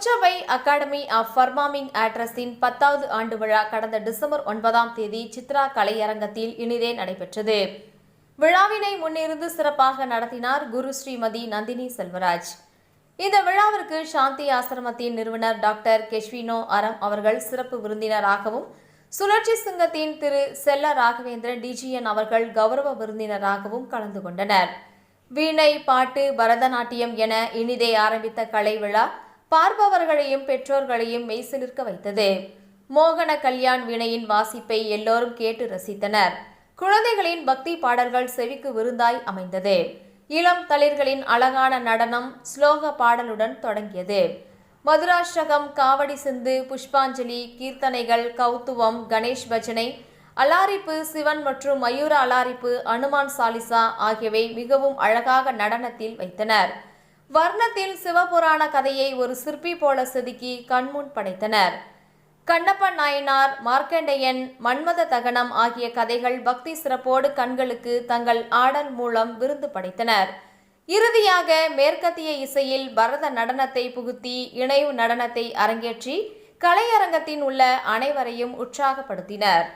Porsabai academy of performing ஆட்ரஸின் பத்தாவது ஆண்டு விழா கடந்த டிசம்பர் ஒன்பதாம் தேதி சித்ரா கலையரங்கத்தில் இனிதே நடைபெற்றது. விழாவினை முன்னிருந்து சிறப்பாக நடத்தினார் குரு ஸ்ரீமதி நந்தினி செல்வராஜ். இந்த விழாவிற்கு சாந்தி ஆசிரமத்தின் நிறுவனர் டாக்டர் கெஷ்வினோ அரம் அவர்கள் சிறப்பு விருந்தினராகவும் சுழற்சி சங்கத்தின் திரு செல்ல ராகவேந்திரன் டிஜிஎன் அவர்கள் கௌரவ விருந்தினராகவும் கலந்து கொண்டனர். வீணை பாட்டு பரதநாட்டியம் என இனிதே ஆரம்பித்த கலை விழா பார்ப்பவர்களையும் பெற்றோர்களையும் மெய்சிலிர்க்க வைத்தது. மோகன கல்யாண் வீணையின் வாசிப்பை எல்லோரும் கேட்டு ரசித்தனர். குழந்தைகளின் பக்தி பாடல்கள் செவிக்கு விருந்தாய் அமைந்தது. இளம் தளிர்களின் அழகான நடனம் ஸ்லோக பாடலுடன் தொடங்கியது. மதுராஷ்டகம் காவடி சிந்து புஷ்பாஞ்சலி கீர்த்தனைகள் கௌத்துவம் கணேஷ் பஜனை அலாரிப்பு சிவன் மற்றும் மயூர அலாரிப்பு அனுமான் சாலிசா ஆகியவை மிகவும் அழகாக நடனத்தில் வைத்தனர். வர்ணத்தில் சிவபுராண கதையை ஒரு சிற்பி போல செதுக்கி கண்முன் படைத்தனர். கண்ணப்ப நாயனார் மார்க்கண்டேயன் மன்மத தகனம் ஆகிய கதைகள் பக்தி சிறப்போடு கண்களுக்கு தங்கள் ஆடல் மூலம் விருந்து படைத்தனர். இறுதியாக மேற்கத்திய இசையில் பரத நடனத்தை புகுத்தி இணைவு நடனத்தை அரங்கேற்றி கலையரங்கத்தின் உள்ள அனைவரையும் உற்சாகப்படுத்தினர்.